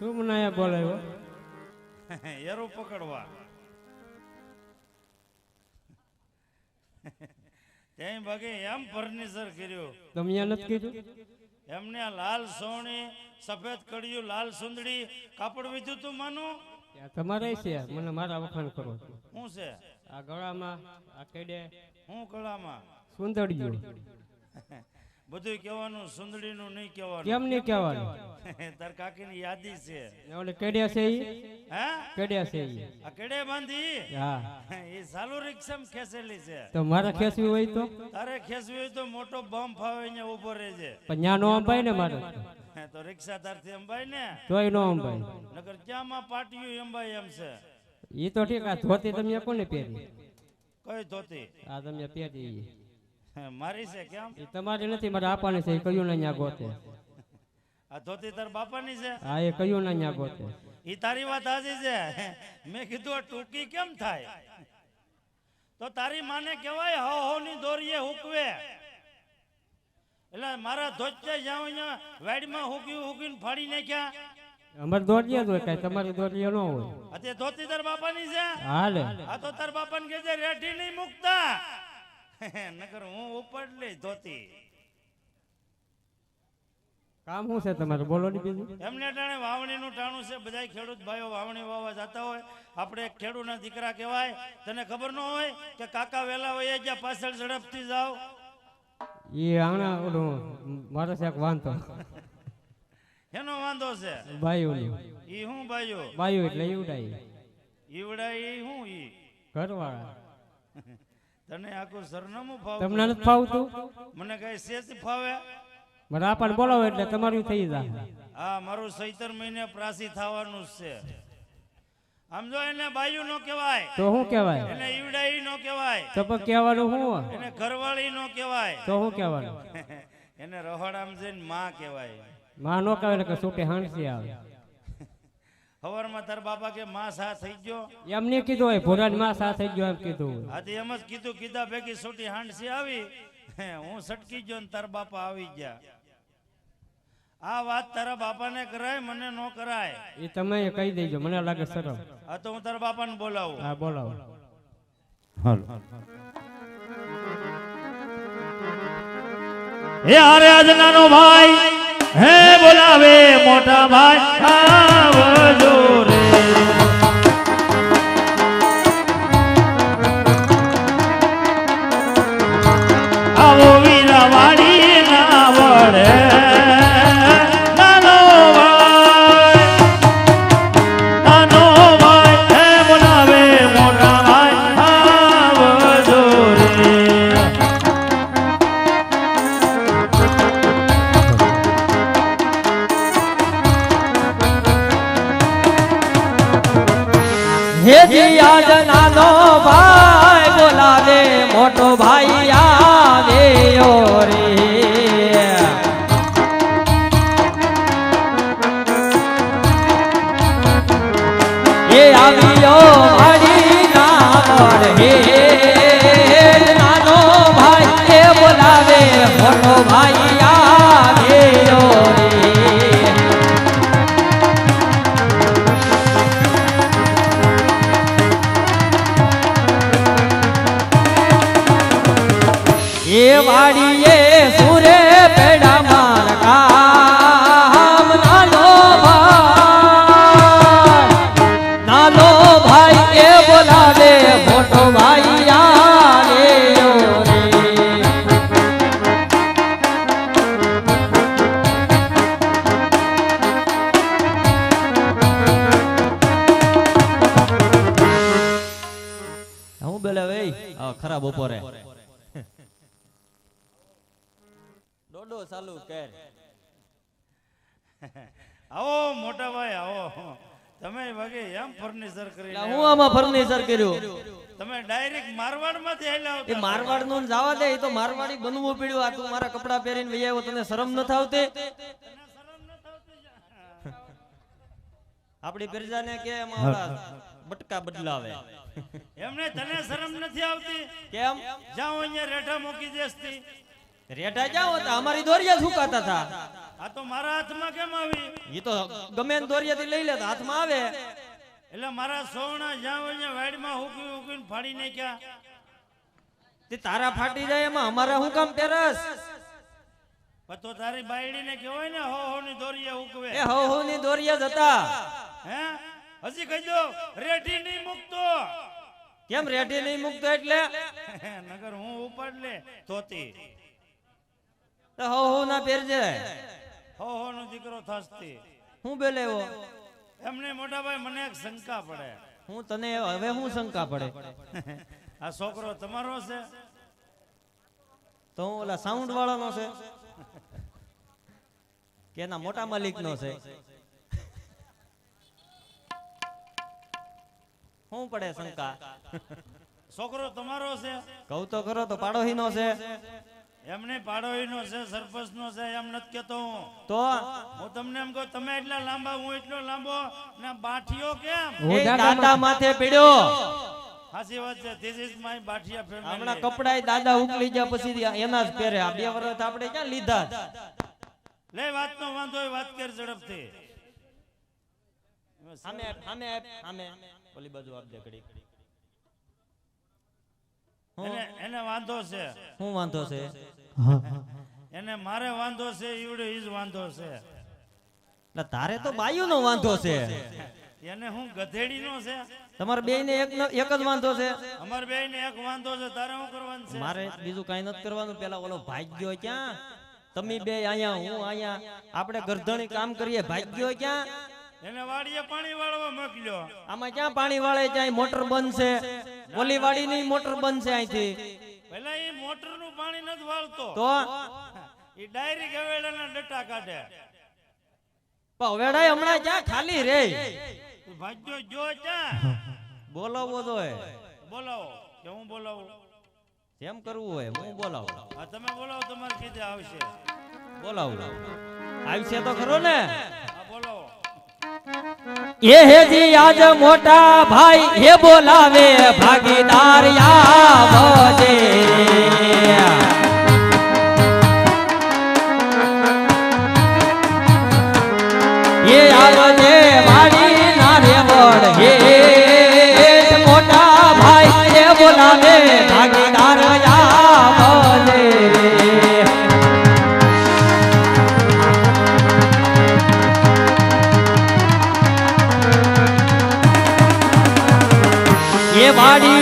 શું મનાયા બોલાવ્યો એરો પકડવા. ત્યાં ભાગે એમ ફર્નિચર કર્યું. તમે નથી કીધું? એમને આ લાલ સોણી સફેદ કડિયું લાલ સુંદડી કાપડ વીધું તું માનું? તમારે છે. મને મારા વખાણ કરો. શું છે? આ ગળામાં આ કેડે? હું કળામાં સુંદરજો બધું કહેવાનું સુંદડીનું નહીં કહેવાનું. કેમ નહીં કહેવાનું? તાર કાકીની યાદી છે. ને ઓલે કેડ્યા છે ઈ? હે? કેડિયા છે ઈ? આ કેડે બાંધી? હા. એ સાલુ રિક્ષમ ખેસેલી છે. તો મારે ખેસવી હોય તો? તારે ખેસવી હોય તો મોટો બમ ફાવે અહીંયા ઊભો રહેજે. પણ ન્યા નો અંબાય ને મારે? તો રિક્ષા તારથી અંબાય ને? તોય નો અંબાય. ક્યાં માં પાટિયું અંબાય એમ છે? ઈ તો ઠીક આ ધોતી તમે કોને પહેરી? કઈ ધોતી? આ તમે પહેરી. મારી છે કેમ? એ તમારી નથી મારે આપવાની છે એ કયું ના ન્યા ગોતે? આ ધોતી તાર બાપાની છે? હા એ કયું ના ન્યા ગોતે? એ તારી વાત હાજી છે. મેં કીધું ટૂંકી કેમ થાય? તો તારી માને કહેવાય હો હો ની દોરીએ હુકવે. એટલે મારા ધોચે જાઉં વાડીમાં હુકી હુકીને ફાડી નાખ્યા. અમારે દોરિયા જ કઈ તમારી દોરિયા ન હોય. આ ધોતી તાર બાપાની છે? હાલે. આ તો તાર બાપાને કે રેઠી નહીં મુકતા. નકર હું ઉપડ લઈ ધોતી. કામ શું છે તમારે? બોલો ની બીજું. એમને ટાણે વાવણીનું ટાણું છે બધા ખેડૂત ભાઈઓ વાવણી વાવવા જતા હોય. આપણે ખેડૂતના દીકરા કહેવાય તને ખબર ન હોય કે કાકા વેલા હોય જ્યાં પાછળ ઝડપથી જાઓ. એ આણા ઓલું મારે છે વાંધો. એનો વાંધો છે? બાયુની ઈ હું ભાઈઓ? ભાઈઓ એટલે ઈવડાઈ. ઈવડાઈ હું ઈ? ઘરવાળા. તને આખું સરનામું ફાવ તમને નથી ફાવતું? મને કઈ સેજ ફાવે? મારે આપણને બોલાવો એટલે તમારું થઈ જાય. હા મારું સૈતર મહિને પ્રાસી થવાનું જ છે. આમ જો એને બાયુ નો કહેવાય. તો શું કહેવાય? એને ઈવડાઈ નો કહેવાય. તો પણ કહેવાનું શું એને ઘરવાળી નો કહેવાય. તો શું કહેવાનું? એને રહોડામ જઈને માં કહેવાય. માં નો કહેવાય કે છૂટી હાંસી આવે. સવારમાં તાર બાપા કે માં સા થઈ ગયો? એમ કીધું હોય ભોરાની માં સાથે થઈ ગયો એમ કીધું હોય. આથી એમ જ કીધું કીધા ભેગી છોટી હાંડસી આવી. હું સટકી ગયો ને તાર બાપા આવી ગયા. આ વાત તારા બાપાને કરાય મને નો કરાય. એ તમે કહી દેજો મને લાગે શરમ. આ તો હું તારા બાપાને બોલાવું. હા બોલાવો. હે આરે આજ ભાઈ હે બોલાવે મોટા ભાઈ આવજો. આજ નાનો ભાઈ બોલાવે, મોટો ભાઈ આવે રે. એ આવ્યો મારી નામર હે, નાનો ભાઈ બોલાવે, મોટો ભાઈ હું બોલાવે આ ખરાબ બપોરે. ડોડો ચાલુ કર. આવો મોટા ભાઈ આવો. તમે વગે એમ ફર્નિચર કરી હું આમાં ફર્નિચર કર્યું? તમે ડાયરેક્ટ મારવાડમાંથી આવેલા એ મારવાડનું જવા દે એ તો મારવાડી બનવું પડ્યું. આ તું મારા કપડા પહેરીને વહી આવ્યો તને શરમ ન આવતી? આપડી પ્રજાને કે ઓલા બટકા બદલાવે. એમને તને શરમ નથી આવતી? કેમ? જાઓ અહીંયા રેઠા મૂકી દેસતી રેઠા જાઓ તો અમારી દોરિયા સુકાતા હતા. આ તો મારા હાથમાં કેમ આવી? એ તો ગમે દોરિયા થી લઈ લેતા હાથમાં આવે. એટલે મારા સોના જ્યાં અહીંયા વાડીમાં હુકવી હુકવીને ફાડી નાખ્યા. તે તારા ફાટી જાય એમાં અમારા હું કામ પેરસ તો તારી બાયડીને કહેવાય ને હો હો ની દોરિયા હુકવે. એ હો હો ની દોરિયા જ હતા. હે? હજી કહી દો રેઠી નહીં મૂકતો. કેમ રેડી નહીં મૂકતો એટલે? નગર હું ઉપાડ લે ધોતી. તો હો હો ના પહેરજે. હો હો નો દીકરો થસતી હું બેલે એવો? એમને મોટા ભાઈ મને એક શંકા પડે. હું તને હવે હું શંકા પડે? આ છોકરો તમારો છે? તો હું ઓલા સાઉન્ડ વાળાનો છે? કે એના મોટા માલિક નો છે? શું પડે શંકા. છોકરો તમારો છે? કહું તો ખરો તો પાડોહી નો છે. એમને પાડોશીનો છે સરપંચનો છે એમ નથી કેતો હું. તો? હું તમને એમ કહું તમે એટલા લાંબા હું એટલો લાંબો ને બાઠીઓ કેમ? એ દાદા માથે પીડ્યો. સાચી વાત છે ધીસ ઇઝ માય બાઠિયા હમણાં કપડા કપડાય દાદા ઉકલી ગયા પછી એના જ પહેરે. આ બે વર્ષ આપણે ક્યાં લીધા લે વાત નો વાંધો હોય વાત કર ઝડપથી. સામે સામે સામે ઓલી બાજુ આપ દે ઘડીક. એને એને વાંધો છે. હું વાંધો છે? એને મારે વાંધો છે ઈવડે ઈ વાંધો છે. એટલે તારે તો બાયુ નો વાંધો છે. એને હું ગધેડી નો છે. તમારે બે ને એક એક જ વાંધો છે? અમાર બે ને એક વાંધો છે તારે શું કરવાનું છે? મારે બીજું કઈ નથી કરવાનું. પેલા ઓલો ભાગ્યો ક્યાં? તમે બે અહીંયા હું અહીંયા. આપણે ગરધણી કામ કરીએ. ભાગ્યો ક્યાં? એને વાડીએ પાણી વાળવા મોકલ્યો. આમાં ક્યાં પાણી વાળે ક્યાંય મોટર બંધ છે. ઓલી વાડીની મોટર બંધ છે અહીંથી. પેલા એ મોટરનું પાણી નથી વાળતો. તો? એ ડાયરી ગવેડા ના ડટા કાઢે. હવેડાય હમણાં ક્યાં ખાલી રે? ભાજ્યો ભાગ્યો જો ક્યાં બોલાવો જોઈએ બોલાવો. કે હું બોલાવું? જેમ કરવું હોય હું બોલાવું. હા તમે બોલાવો તમારે કીધે આવશે. બોલાવું. આવશે તો ખરો ને? એ હેજી આજ મોટા ભાઈ હે બોલાવે ભાગીદાર યા ભજે. ಮಾಡಿ